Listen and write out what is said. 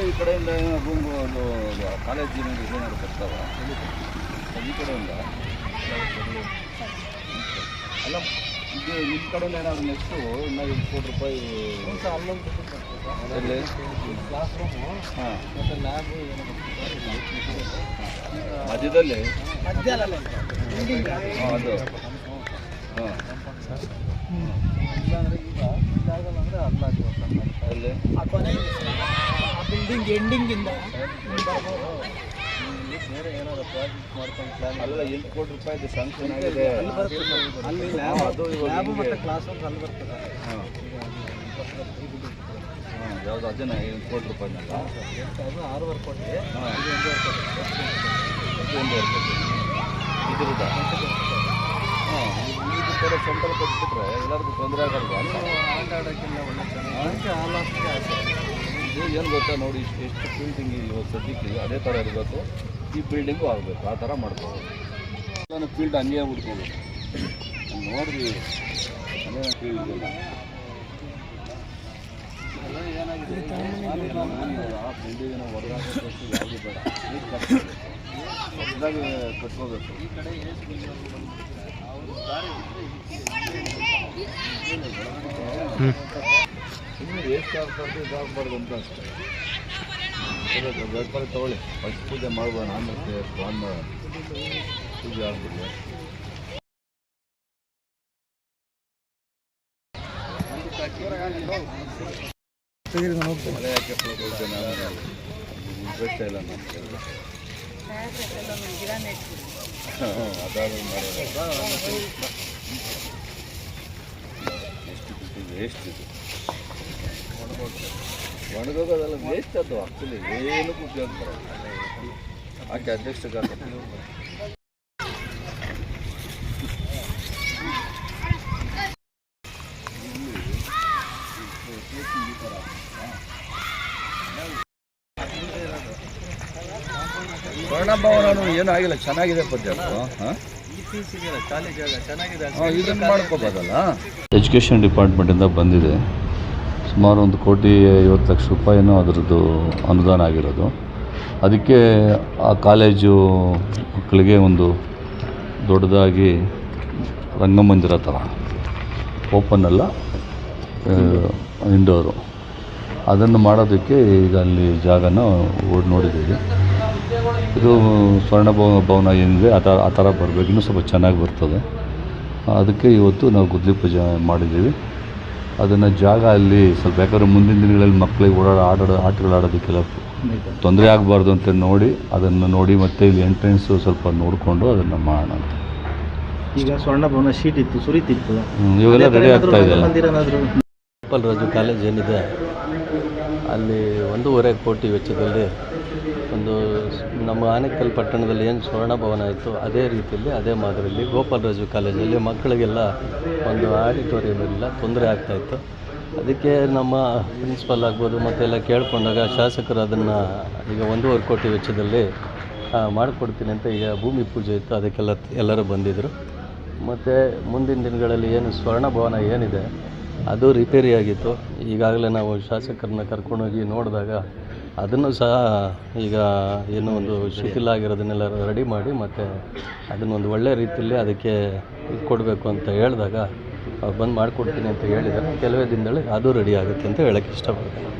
ಈ ಕಡೆಯಿಂದ room college ಏನಾದ್ರು ಬರ್ತಾವ? ಈ ಕಡೆಯಿಂದ? ಅಲ್ಲ ಇದು ನಿಮ್ಮ ಕಡೆಯಿಂದ ಏನಾದ್ರು ನೆಕ್ಸ್ಟು ಇನ್ನೂ ಎಂಟು ಕೋಟಿ ರೂಪಾಯಿ ಎಲ್ಲಿ? ಕ್ಲಾಸ್ ರೂಮು ಹಾಂ. ಮತ್ತು ಲ್ಯಾಬು ಮಧ್ಯದಲ್ಲಿ? ಹ್ಞೂ ಹಾಂ ಅದು. ಹಾಂ. ಇಲ್ಲಾಂದ್ರೆ ಈಗ ಇದಾಗಲ್ಲ ಅಂದರೆ ಅಲ್ಲಾಗ್ಬೋದು ಅಲ್ಲಿ ಆ ಕೊನೆ ಎಂಡಿಂಗ್ ಇಂದ. ಬೇರೆ ಏನಾದ್ರು ಪ್ರಾಜೆಕ್ಟ್ ಮಾಡ್ಕೊಂಡು ಪ್ಲಾನ್ ಅಲ್ಲ ಎಂಟು ಕೋಟಿ ರೂಪಾಯಿ ಸ್ಯಾಂಕ್ಷನ್ ಆಗಿದೆ ಅಲ್ಲಿ ಬರ್ತದೆ ಲ್ಯಾಬ್ ಅದು ಇವಾಗ ಲ್ಯಾಬ್ ಮತ್ತು ಕ್ಲಾಸ್ ರೂಮ್ಸ್ ಅಲ್ಲಿ ಬರ್ತದೆ. ಹಾಂ. ಯಾವುದು ಅದನ್ನ ಎಂಟು ಕೋಟಿ ರೂಪಾಯಿನಲ್ಲ. ಅದು ಆರೂವರೆ ಕೋಟಿ. ಒಂದೂವರೆ ಕೋಟಿ. ಹಾಂ ಇದು ಕಡೆ ಸೆಂಟ್ರಲ್ ಕೊಟ್ಬಿಟ್ರೆ ಎಲ್ಲರಿಗೂ ತೊಂದರೆ ಆಗಲ್ವಾ? ಅಂತ ಆಟ ಆಡೋಕ್ಕೆಲ್ಲ ಒಳ್ಳೆ ಚೆನ್ನಾಗಿ ಆಸೆ. ಏನು ಗೊತ್ತಾ ನೋಡಿ ಇಷ್ಟು ಎಷ್ಟು ಬಿಲ್ಡಿಂಗ್ ಇವಾಗ ಸದ್ಯಕ್ಕೆ ಅದೇ ಥರ ಇರಬೇಕು. ಈ ಬಿಲ್ಡಿಂಗು ಆಗಬೇಕು ಆ ಥರ ಮಾಡ್ಕೋಬೇಕು ನಾನು ಫೀಲ್ಡ್ ಹಂಗೆ ಹುಡ್ಕೋಬೇಕು. ನೋಡ್ರಿ. ಅದೇ ಫೀಲ್ಡ್ ಆ ಯಾವುದು ಬೇಡ. ಕಟ್ಕೋಬೇಕು. ಈ ಕಡೆ ಅವರು ಆಗ್ಬಾರ್ದು ಇದಾಗಬಾರ್ದು ಅಂತ ಅಷ್ಟೇ ವ್ಯಾಪಾರ ತಗೊಳ್ಳಿ ಫಸ್ಟ್ ಪೂಜೆ ಮಾಡ್ಬೋಣ ಆಮೇಲೆ ಸ್ವಾಮಿ ಪೂಜೆ ಆಗ್ಬಿಡಿ ಮಳೆ ಯಾಕೆ ಇಂಟ್ರೆಸ್ಟ್ ಇಲ್ಲ ಎಷ್ಟು ಒಣಗೋಗೋದೆಲ್ಲ ವೇಸ್ಟ್ ಅದು ಆ್ಯಕ್ಚುಲಿ ಏನಕ್ಕೂ ಉಪಯೋಗ ಬರೋಲ್ಲ. ಆಕೆ ಅಧ್ಯಕ್ಷ ಸ್ವರ್ಣಭವನ ಏನೂ ಆಗಿಲ್ಲ ಚೆನ್ನಾಗಿದೆ ಚೆನ್ನಾಗಿದೆ ಇದನ್ನು ಮಾಡ್ಕೋಬೋದಲ್ಲ? ಎಜುಕೇಷನ್ ಡಿಪಾರ್ಟ್ಮೆಂಟಿಂದ ಬಂದಿದೆ. ಸುಮಾರು ಒಂದು ಕೋಟಿ ಐವತ್ತು ಲಕ್ಷ ರೂಪಾಯಿನೂ ಅದರದ್ದು ಅನುದಾನ ಆಗಿರೋದು. ಅದಕ್ಕೆ ಆ ಕಾಲೇಜು ಮಕ್ಕಳಿಗೆ ಒಂದು ದೊಡ್ಡದಾಗಿ ರಂಗಮಂದಿರ ಥರ ಓಪನ್ ಅಲ್ಲ ಇಂಡೋರು. ಅದನ್ನು ಮಾಡೋದಕ್ಕೆ ಈಗ ಅಲ್ಲಿ ಜಾಗನ ಓಡಿ ನೋಡಿದ್ದೀವಿ. ಇದು ಸ್ವರ್ಣ ಭವ, ಭವನ ಏನಿದೆ, ಆ ಥರ ಆ ಥರ ಬರಬೇಕು. ಇನ್ನೂ ಸ್ವಲ್ಪ ಚೆನ್ನಾಗಿ ಬರ್ತದೆ. ಅದಕ್ಕೆ ಇವತ್ತು ನಾವು ಗುದ್ಲಿ ಪೂಜೆ ಮಾಡಿದ್ದೀವಿ. ಅದನ್ನು ಜಾಗ ಅಲ್ಲಿ ಸ್ವಲ್ಪ ಯಾಕಂದ್ರೆ ಮುಂದಿನ ದಿನಗಳಲ್ಲಿ ಮಕ್ಕಳಿಗೆ ಓಡಾಡೋ ಆಡೋ ಆಟಗಳು ಆಡೋದಕ್ಕೆಲ್ಲ ತೊಂದರೆ ಆಗಬಾರ್ದು ಅಂತ ನೋಡಿ ಅದನ್ನು ನೋಡಿ ಮತ್ತೆ ಇಲ್ಲಿ ಎಂಟ್ರೆನ್ಸು ಸ್ವಲ್ಪ ನೋಡಿಕೊಂಡು ಅದನ್ನು ಮಾಡೋಣ. ಅಂತ ಈಗ ಸ್ವರ್ಣ ಭವನ ಶೀಟ್ ಇತ್ತು ಸುರಿತಿತ್ತು ಇವೆಲ್ಲ ರೆಡಿ ಆಗ್ತಾ ಇದೆ ರಾಜು ಕಾಲೇಜ್ ಏನಿದೆ ಅಲ್ಲಿ ಒಂದೂವರೆ ಕೋಟಿ ವೆಚ್ಚದಲ್ಲಿ ಒಂದು ನಮ್ಮ ಆನೇಕಲ್ ಪಟ್ಟಣದಲ್ಲಿ ಏನು ಸ್ವರ್ಣ ಭವನ ಇತ್ತು ಅದೇ ರೀತಿಯಲ್ಲಿ, ಅದೇ ಮಾದರಿಯಲ್ಲಿ ಗೋಪಾಲರಾಜು ಕಾಲೇಜಲ್ಲಿ ಮಕ್ಕಳಿಗೆಲ್ಲ ಒಂದು ಆಡಿಟೋರಿಯಂ ಇಲ್ಲ ತೊಂದರೆ ಆಗ್ತಾಯಿತ್ತು ಅದಕ್ಕೆ ನಮ್ಮ ಪ್ರಿನ್ಸಿಪಲ್ ಆಗ್ಬೋದು ಮತ್ತೆಲ್ಲ ಕೇಳಿಕೊಂಡಾಗ ಶಾಸಕರು ಅದನ್ನು ಈಗ ಒಂದೂವರೆ ಕೋಟಿ ವೆಚ್ಚದಲ್ಲಿ ಮಾಡಿಕೊಡ್ತೀನಿ ಅಂತ ಈಗ ಭೂಮಿ ಪೂಜೆ ಇತ್ತು, ಅದಕ್ಕೆಲ್ಲ ಎಲ್ಲರೂ ಬಂದಿದ್ದರು ಮತ್ತು ಮುಂದಿನ ದಿನಗಳಲ್ಲಿ ಏನು ಸ್ವರ್ಣ ಭವನ ಏನಿದೆ ಅದು ರಿಪೇರಿ ಆಗಿತ್ತು. ಈಗಾಗಲೇ ನಾವು ಶಾಸಕರನ್ನ ಕರ್ಕೊಂಡೋಗಿ ನೋಡಿದಾಗ ಅದನ್ನು ಸಹ ಈಗ ಏನೋ ಒಂದು ಶಿಥಿಲ ಆಗಿರೋದನ್ನೆಲ್ಲ ರೆಡಿ ಮಾಡಿ ಮತ್ತು ಅದನ್ನೊಂದು ಒಳ್ಳೆಯ ರೀತಿಯಲ್ಲಿ ಅದಕ್ಕೆ ಇದು ಕೊಡಬೇಕು ಅಂತ ಹೇಳಿದಾಗ ಅವ್ರು ಬಂದು ಮಾಡಿಕೊಡ್ತೀನಿ ಅಂತ ಹೇಳಿದ್ದಾರೆ ಕೆಲವೇ ದಿನದಲ್ಲಿ ಅದು ರೆಡಿ ಆಗುತ್ತೆ ಅಂತ ಹೇಳೋಕ್ಕೆ ಇಷ್ಟಪಡ್ತೀನಿ.